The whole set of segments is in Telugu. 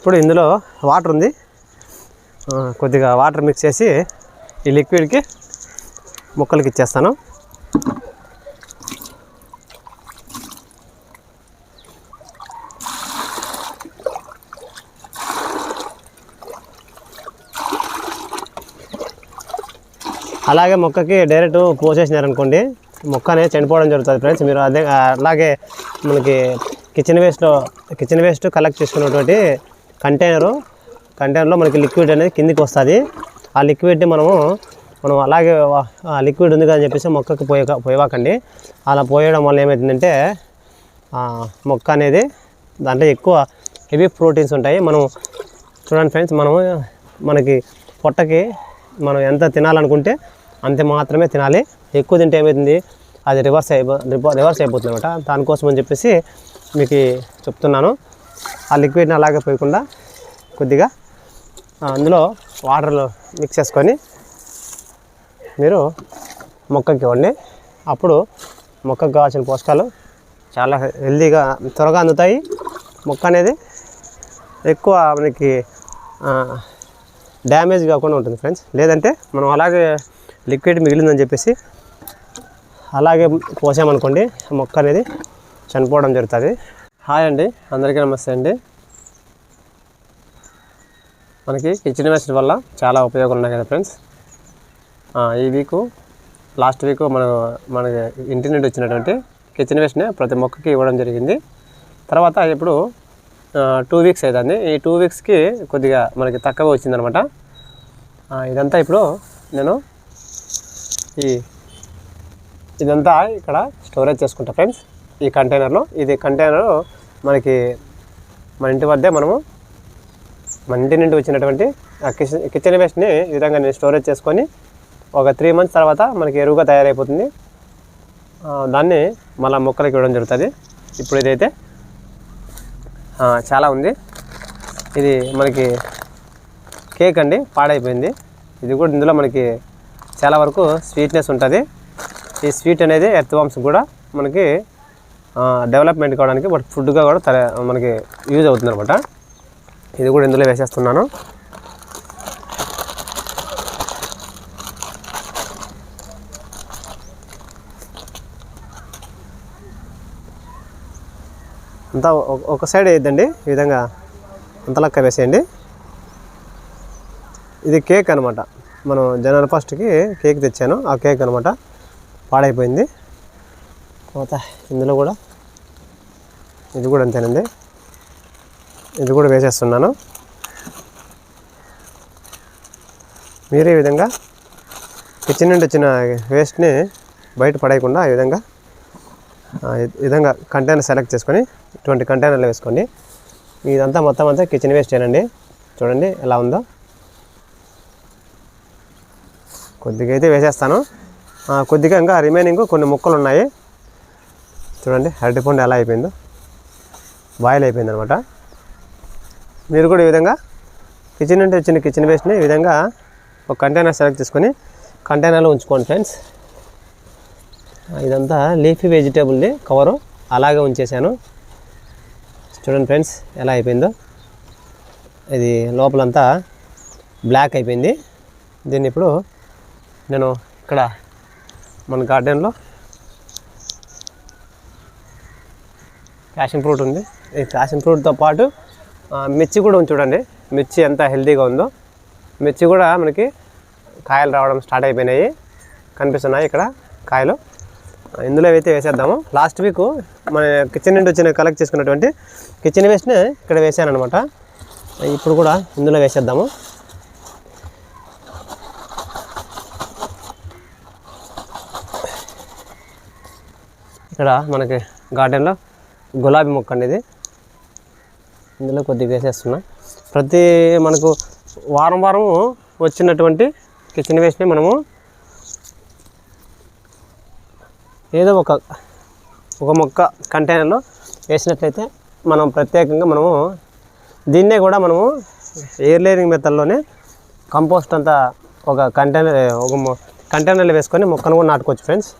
ఇప్పుడు ఇందులో వాటర్ ఉంది. కొద్దిగా వాటర్ మిక్స్ చేసి ఈ లిక్విడ్కి మొక్కలకి ఇచ్చేస్తాను. అలాగే మొక్కకి డైరెక్ట్ పోసేసినారనుకోండి మొక్క అనేది చనిపోవడం జరుగుతుంది ఫ్రెండ్స్. మీరు అదే అలాగే మనకి కిచెన్ వేస్ట్లో కిచెన్ వేస్ట్ కలెక్ట్ చేసుకున్నటువంటి కంటైనరు కంటైనర్లో మనకి లిక్విడ్ అనేది కిందికి వస్తుంది. ఆ లిక్విడ్ని మనము మనం అలాగే ఆ లిక్విడ్ ఉంది కదా అని చెప్పేసి మొక్కకి పోయ పోయవాకండి. అలా పోయడం వల్ల ఏమవుతుందంటే మొక్క అనేది దాంట్లో ఎక్కువ హెవీ ప్రోటీన్స్ ఉంటాయి. మనం చూడండి ఫ్రెండ్స్ మనము మనకి పొట్టకి మనం ఎంత తినాలనుకుంటే అంతే మాత్రమే తినాలి. ఎక్కువ తింటే ఏమవుతుంది అది రివర్స్ అయిపో రివర్స్ అయిపోతుంది అనమాట దానికోసం అని చెప్పేసి మీకు చెప్తున్నాను. ఆ లిక్విడ్ని అలాగే పోయకుండా కొద్దిగా అందులో వాటర్లో మిక్స్ చేసుకొని మీరు మొక్కకి ఇవ్వండి అప్పుడు మొక్కకు కావాల్సిన పోషకాలు చాలా హెల్తీగా త్వరగా అందుతాయి. మొక్క అనేది ఎక్కువ మనకి డ్యామేజ్ కాకుండా ఉంటుంది ఫ్రెండ్స్ లేదంటే మనం అలాగే లిక్విడ్ మిగిలిందని చెప్పేసి అలాగే పోసామనుకోండి మొక్క అనేది చనిపోవడం జరుగుతుంది. హాయ్ అండి అందరికీ నమస్తే అండి. మనకి కిచెన్ వేస్ట్ వల్ల చాలా ఉపయోగాలు ఉన్నాయి కదా ఫ్రెండ్స్. ఈ వీకు లాస్ట్ వీక్ మన మనకి ఇంటి నుండి వచ్చినటువంటి కిచెన్ వేస్ట్ని ప్రతి మొక్కకి ఇవ్వడం జరిగింది. తర్వాత ఇప్పుడు టూ వీక్స్ అవుతుంది ఈ టూ వీక్స్కి కొద్దిగా మనకి తక్కువ వచ్చిందనమాట. ఇదంతా ఇప్పుడు నేను ఈ ఇదంతా ఇక్కడ స్టోరేజ్ చేసుకుంటా ఫ్రెండ్స్. ఈ కంటైనర్లో ఇది కంటైనర్ మనకి మన ఇంటి వద్దే మనము మన ఇంటి నుండి వచ్చినటువంటి ఆ కిచెన్ కిచెన్ వేస్ట్ని ఈ విధంగా నేను స్టోరేజ్ చేసుకొని ఒక త్రీ మంత్స్ తర్వాత మనకి ఎరువుగా తయారైపోతుంది. దాన్ని మళ్ళీ మొక్కలకి ఇవ్వడం జరుగుతుంది. ఇప్పుడు ఇదైతే చాలా ఉంది. ఇది మనకి కేక్ అండి పాడైపోయింది. ఇది కూడా ఇందులో మనకి చాలా వరకు స్వీట్నెస్ ఉంటుంది. ఈ స్వీట్ అనేది ఎర్త్ వామ్స్ కూడా మనకి డెవలప్మెంట్ కావడానికి బట్ ఫుడ్గా కూడా తర మనకి యూజ్ అవుతుంది అనమాట ఇది కూడా ఇందులో వేసేస్తున్నాను. అంతా ఒక- సైడ్ వేయద్దండి. ఈ విధంగా అంతలక్క వేసేయండి. ఇది కేక్ అనమాట మనం జనవరి ఫస్ట్కి కేక్ తెచ్చాను. ఆ కేక్ అనమాట పాడైపోయింది. తర్వాత ఇందులో కూడా ఇది కూడా అంతేనండి. ఇది కూడా వేసేస్తున్నాను. మీరు ఈ విధంగా కిచెన్ నుండి వచ్చిన వేస్ట్ని బయట పడేయకుండా ఈ విధంగా విధంగా కంటైనర్ సెలెక్ట్ చేసుకొని ఇటువంటి కంటైనర్లు వేసుకోండి. ఇదంతా మొత్తం అంతా కిచెన్ వేస్ట్ ఏనండి. చూడండి ఎలా ఉందో. కొద్దిగా అయితే వేసేస్తాను. కొద్దిగా ఇంకా రిమైనింగ్ కొన్ని ముక్కలు ఉన్నాయి. చూడండి అరటిపండు ఎలా అయిపోయిందో. బాయిల్ అయిపోయింది అనమాట. మీరు కూడా ఈ విధంగా కిచెన్ నుండి వచ్చిన కిచెన్ వేస్ట్ని ఈ విధంగా ఒక కంటైనర్ సెలెక్ట్ చేసుకొని కంటైనర్లో ఉంచుకోండి ఫ్రెండ్స్ ఇదంతా లీఫీ వెజిటేబుల్ది కవరు అలాగే ఉంచేసాను. చూడండి ఫ్రెండ్స్ ఎలా అయిపోయిందో. ఇది లోపలంతా బ్లాక్ అయిపోయింది. దీన్ని ఇప్పుడు నేను ఇక్కడ మన గార్డెన్లో ప్యాషన్ ఫ్రూట్ ఉంది. ఈ ప్యాషన్ ఫ్రూట్తో పాటు మిర్చి కూడా ఉంది చూడండి. మిర్చి ఎంత హెల్తీగా ఉందో. మిర్చి కూడా మనకి కాయలు రావడం స్టార్ట్ అయిపోయినాయి. కనిపిస్తున్నాయి ఇక్కడ కాయలు. ఇందులో అయితే వేసేద్దాము. లాస్ట్ వీక్ మన కిచెన్ నుండి వచ్చిన కలెక్ట్ చేసుకున్నటువంటి కిచెన్ వేస్ట్ని ఇక్కడ వేసాను అనమాట ఇప్పుడు కూడా ఇందులో వేసేద్దాము. ఇక్కడ మనకి గార్డెన్లో గులాబీ మొక్క అండి ఇది. ఇందులో కొద్దిగా వేసేస్తున్నా. ప్రతి మనకు వారం వారం వచ్చినటువంటి కిచెన్ వేస్ట్ని మనము ఏదో ఒక ఒక మొక్క కంటైనర్లో వేసినట్లయితే మనం ప్రత్యేకంగా మనము దీన్నే కూడా మనము ఎయిర్ లేయరింగ్ మెథడ్లోనే కంపోస్ట్ అంతా ఒక కంటైనర్ ఒక మొ- కంటైనర్లో వేసుకొని మొక్కను కూడా నాటుకోవచ్చు ఫ్రెండ్స్.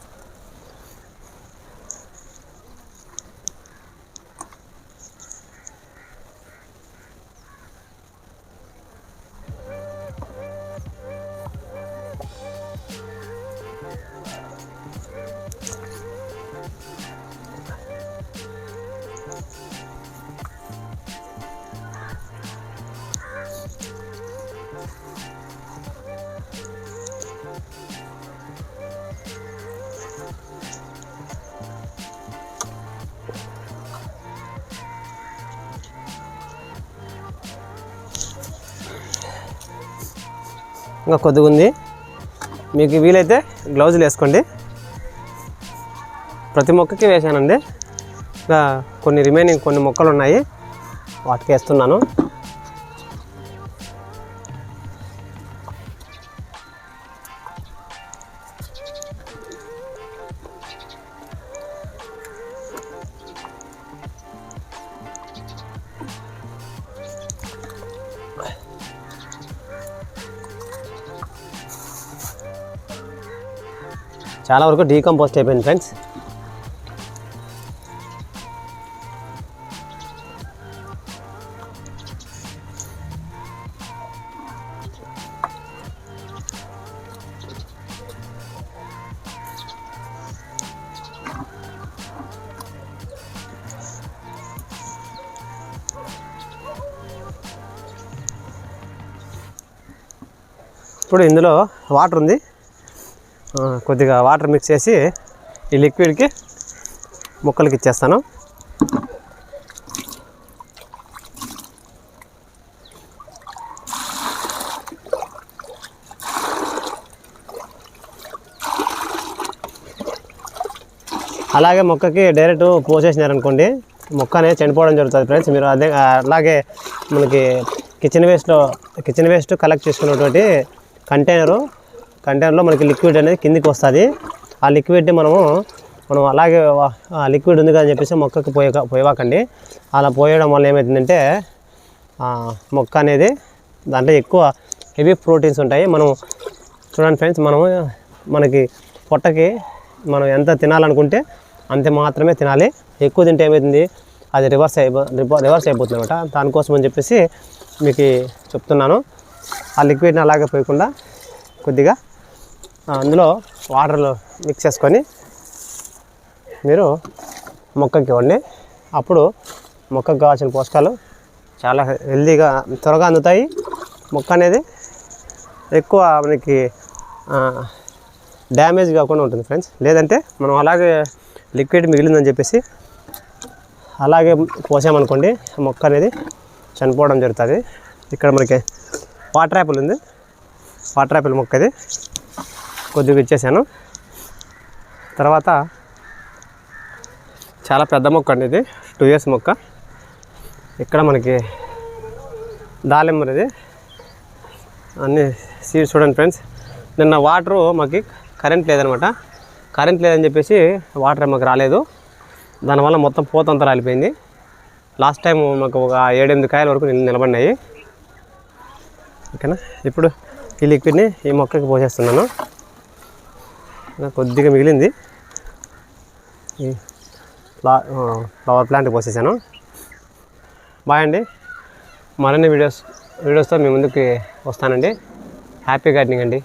ఇంకా కొద్దిగా ఉంది. మీకు వీలైతే గ్లౌజులు వేసుకోండి. ప్రతి మొక్కకి వేసానండి ఇంకా కొన్ని రిమైనింగ్ కొన్ని మొక్కలు ఉన్నాయి. వాటికి వేస్తున్నాను. చాలా వరకు డీకంపోస్ట్ అయిపోయింది ఫ్రెండ్స్. ఇప్పుడు ఇందులో వాటర్ ఉంది. కొద్దిగా వాటర్ మిక్స్ చేసి ఈ లిక్విడ్కి మొక్కలకి ఇచ్చేస్తాను. అలాగే మొక్కకి డైరెక్ట్ పోసేసినారనుకోండి మొక్క అనేది చనిపోవడం జరుగుతుంది ఫ్రెండ్స్. మీరు అదే అలాగే మనకి కిచెన్ వేస్ట్లో కిచెన్ వేస్ట్ కలెక్ట్ చేసుకున్నటువంటి కంటైనరు కంటైనర్లో మనకి లిక్విడ్ అనేది కిందికి వస్తుంది. ఆ లిక్విడ్ని మనము మనం అలాగే ఆ లిక్విడ్ ఉంది కదా అని చెప్పేసి మొక్కకి పోయక పోయవాకండి. అలా పోయడం వల్ల ఏమవుతుందంటే మొక్క అనేది దాంట్లో ఎక్కువ హెవీ ప్రోటీన్స్ ఉంటాయి. మనం చూడండి ఫ్రెండ్స్ మనము మనకి పొట్టకి మనం ఎంత తినాలనుకుంటే అంతే మాత్రమే తినాలి. ఎక్కువ తింటే ఏమవుతుంది అది రివర్స్ అయిపో రివర్స్ అయిపోతుంది అనమాట దానికోసం అని చెప్పేసి మీకు చెప్తున్నాను. ఆ లిక్విడ్ని అలాగే పోయకుండా కొద్దిగా అందులో వాటర్లో మిక్స్ చేసుకొని మీరు మొక్కకి ఇవ్వండి అప్పుడు మొక్కకు కావాల్సిన పోషకాలు చాలా హెల్తీగా త్వరగా అందుతాయి. మొక్క అనేది ఎక్కువ మనకి డ్యామేజ్ కాకుండా ఉంటుంది ఫ్రెండ్స్. లేదంటే మనం అలాగే లిక్విడ్ మిగిలిందని చెప్పేసి అలాగే పోసామనుకోండి మొక్క అనేది చనిపోవడం జరుగుతుంది. ఇక్కడ మనకి వాటర్ యాపిల్ ఉంది. వాటర్ యాపిల్ మొక్క ఇది. కొద్దిగా ఇచ్చేసాను. తర్వాత చాలా పెద్ద మొక్క అండి ఇది. టూ ఇయర్స్ మొక్క. ఇక్కడ మనకి దాలింబరిది అన్ని సీడ్స్ చూడండి ఫ్రెండ్స్ నిన్న వాటరు మాకు కరెంట్ లేదనమాట. కరెంట్ లేదని చెప్పేసి వాటర్ మాకు రాలేదు. దానివల్ల మొత్తం పోతంతా రాలిపోయింది. లాస్ట్ టైం మాకు ఒక ఏడెనిమిది కాయల వరకు నిలబడినాయి. ఓకేనా? ఇప్పుడు ఈ లిక్విడ్ని ఈ మొక్కకి పోసేస్తున్నాను. కొద్దిగా మిగిలింది. Flower plant పోసేసాను. బాయ్ అండి. మరిన్ని వీడియోస్ వీడియోస్తో మీ ముందుకి వస్తానండి. హ్యాపీ గార్డెనింగ్ అండి.